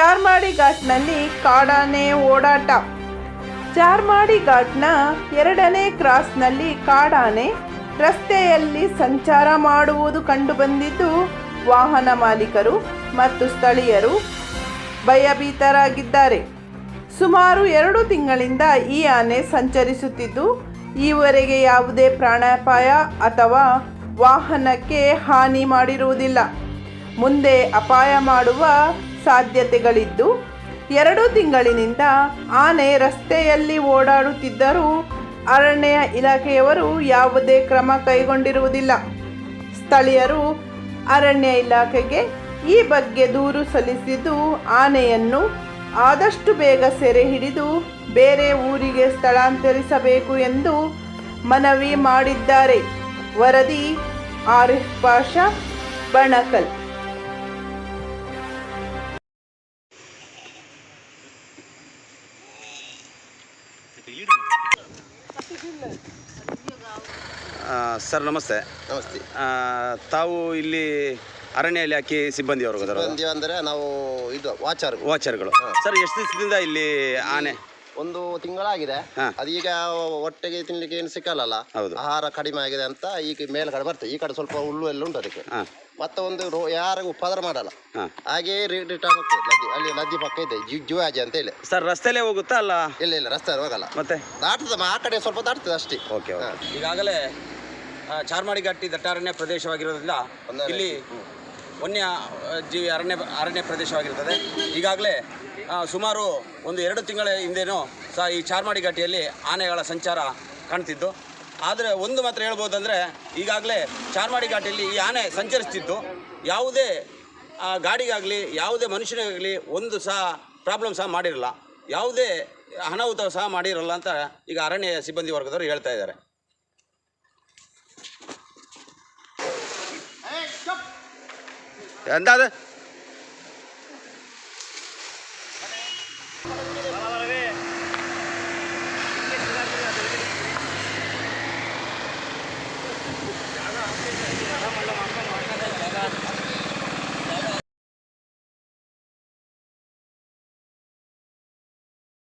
ಚಾರ್ಮಾಡಿ ಘಾಟ್ನಲ್ಲಿ ಕಾಡಾನೆ ಓಡಾಟ. ಚಾರ್ಮಾಡಿ ಘಾಟ್ನ ಎರಡನೇ ಕ್ರಾಸ್ನಲ್ಲಿ ಕಾಡಾನೆ ರಸ್ತೆಯಲ್ಲಿ ಸಂಚಾರ ಮಾಡುವುದು ಕಂಡುಬಂದಿದ್ದು, ವಾಹನ ಮಾಲೀಕರು ಮತ್ತು ಸ್ಥಳೀಯರು ಭಯಭೀತರಾಗಿದ್ದಾರೆ. ಸುಮಾರು ಎರಡು ತಿಂಗಳಿಂದ ಈ ಆನೆ ಸಂಚರಿಸುತ್ತಿದ್ದು, ಈವರೆಗೆ ಯಾವುದೇ ಪ್ರಾಣಾಪಾಯ ಅಥವಾ ವಾಹನಕ್ಕೆ ಹಾನಿ ಮಾಡಿರುವುದಿಲ್ಲ. ಮುಂದೆ ಅಪಾಯ ಮಾಡುವ ಸಾಧ್ಯತೆಗಳಿದ್ದು, ಎರಡು ತಿಂಗಳಿನಿಂದ ಆನೆ ರಸ್ತೆಯಲ್ಲಿ ಓಡಾಡುತ್ತಿದ್ದರೂ ಅರಣ್ಯ ಇಲಾಖೆಯವರು ಯಾವುದೇ ಕ್ರಮ ಕೈಗೊಂಡಿರುವುದಿಲ್ಲ. ಸ್ಥಳೀಯರು ಅರಣ್ಯ ಇಲಾಖೆಗೆ ಈ ಬಗ್ಗೆ ದೂರು ಸಲ್ಲಿಸಿದ್ದು ಆನೆಯನ್ನು ಆದಷ್ಟು ಬೇಗ ಸೆರೆ ಹಿಡಿದು ಬೇರೆ ಊರಿಗೆ ಸ್ಥಳಾಂತರಿಸಬೇಕು ಎಂದು ಮನವಿ ಮಾಡಿದ್ದಾರೆ. ವರದಿ ಆರಿಫ್ ಪಾಷಾ, ಬಣಕಲ್. ಸರ್ ನಮಸ್ತೆ. ನಮಸ್ತೆ. ಆ, ತಾವು ಇಲ್ಲಿ ಅರಣ್ಯ ಇಲಾಖೆ ಸಿಬ್ಬಂದಿಯವರು ಸರ್ ಬಂದಿ ಅಂದರೆ ನಾವು ಇದು ವಾಚರ್ ವಾಚರ್ಗಳು. ಸರ್ ಎಷ್ಟು ದಿವಸದಿಂದ ಇಲ್ಲಿ ಆನೆ? ಒಂದು ತಿಂಗಳಾಗಿದೆ. ಹಾ. ಅದೀಗ ಒಟ್ಟಿಗೆ ತಿನ್ಲಿಕ್ಕೆ ಏನು ಸಿಕ್ಕಲ್ಲ ಹೌದು. ಆಹಾರ ಕಡಿಮೆ ಆಗಿದೆ ಅಂತ ಈಗ ಮೇಲ್ಗಡೆ ಬರ್ತದೆ. ಈ ಕಡೆ ಸ್ವಲ್ಪ ಹುಲ್ಲು ಎಲ್ಲ ಉಂಟು ಅದಕ್ಕೆ. ಹಾಂ. ಮತ್ತೆ ಒಂದು ರೋ ಯಾರಿಗೂ ಉಪದ್ರ ಮಾಡಲ್ಲ. ಹಾಗೆ ಹಾಗೇ ರಿಟರ್ನ್ ಹೋಗ್ತದೆ. ನದಿ ಅಲ್ಲಿ ನದಿ ಪಕ್ಕ ಇದೆ. ಜಿ- ಜುವಾಜಿ ಅಂತ ಹೇಳಿ. ಸರ್ ರಸ್ತೆಲೇ ಹೋಗುತ್ತಾ ಅಲ್ಲ? ಇಲ್ಲ ಇಲ್ಲ ರಸ್ತೆ ಹೋಗಲ್ಲ. ಮತ್ತೆ? ದಾಟ್ತದೆ ಆ ಕಡೆ ಸ್ವಲ್ಪ ದಾಟ್ತದೆ ಅಷ್ಟೇ. Okay okay. ಈಗಾಗಲೇ ಆ, ಚಾರ್ಮಾಡಿ ಘಟ್ಟಿ ದಟ್ಟಾರಣ್ಯ ಪ್ರದೇಶವಾಗಿರೋದ್ರಿಂದ ಇಲ್ಲಿ ವನ್ಯ ಆ, ಜೀವಿ ಅರಣ್ಯ ಅರಣ್ಯ ಪ್ರದೇಶವಾಗಿರ್ತದೆ. ಈಗಾಗಲೇ ಆ, ಸುಮಾರು ಒಂದು ಎರಡು ತಿಂಗಳ ಹಿಂದೆನೂ ಸಹ ಈ ಚಾರ್ಮಾಡಿ ಘಾಟಿಯಲ್ಲಿ ಆನೆಗಳ ಸಂಚಾರ ಕಾಣ್ತಿದ್ದು. ಆದರೆ ಒಂದು ಮಾತ್ರ ಹೇಳ್ಬೋದಂದರೆ, ಈಗಾಗಲೇ ಚಾರ್ಮಾಡಿ ಘಾಟಿಯಲ್ಲಿ ಈ ಆನೆ ಸಂಚರಿಸ್ತಿತ್ತು. ಯಾವುದೇ ಗಾಡಿಗಾಗಲಿ, ಯಾವುದೇ ಮನುಷ್ಯನಿಗಾಗಲಿ ಒಂದು ಸಹ ಪ್ರಾಬ್ಲಮ್ ಸಹ ಮಾಡಿರಲ್ಲ. ಯಾವುದೇ ಅನಾಹುತ ಸಹ ಮಾಡಿರಲ್ಲ ಅಂತ ಈಗ ಅರಣ್ಯ ಸಿಬ್ಬಂದಿ ವರ್ಗದವರು ಹೇಳ್ತಾ ಇದ್ದಾರೆ. మళ్ళీ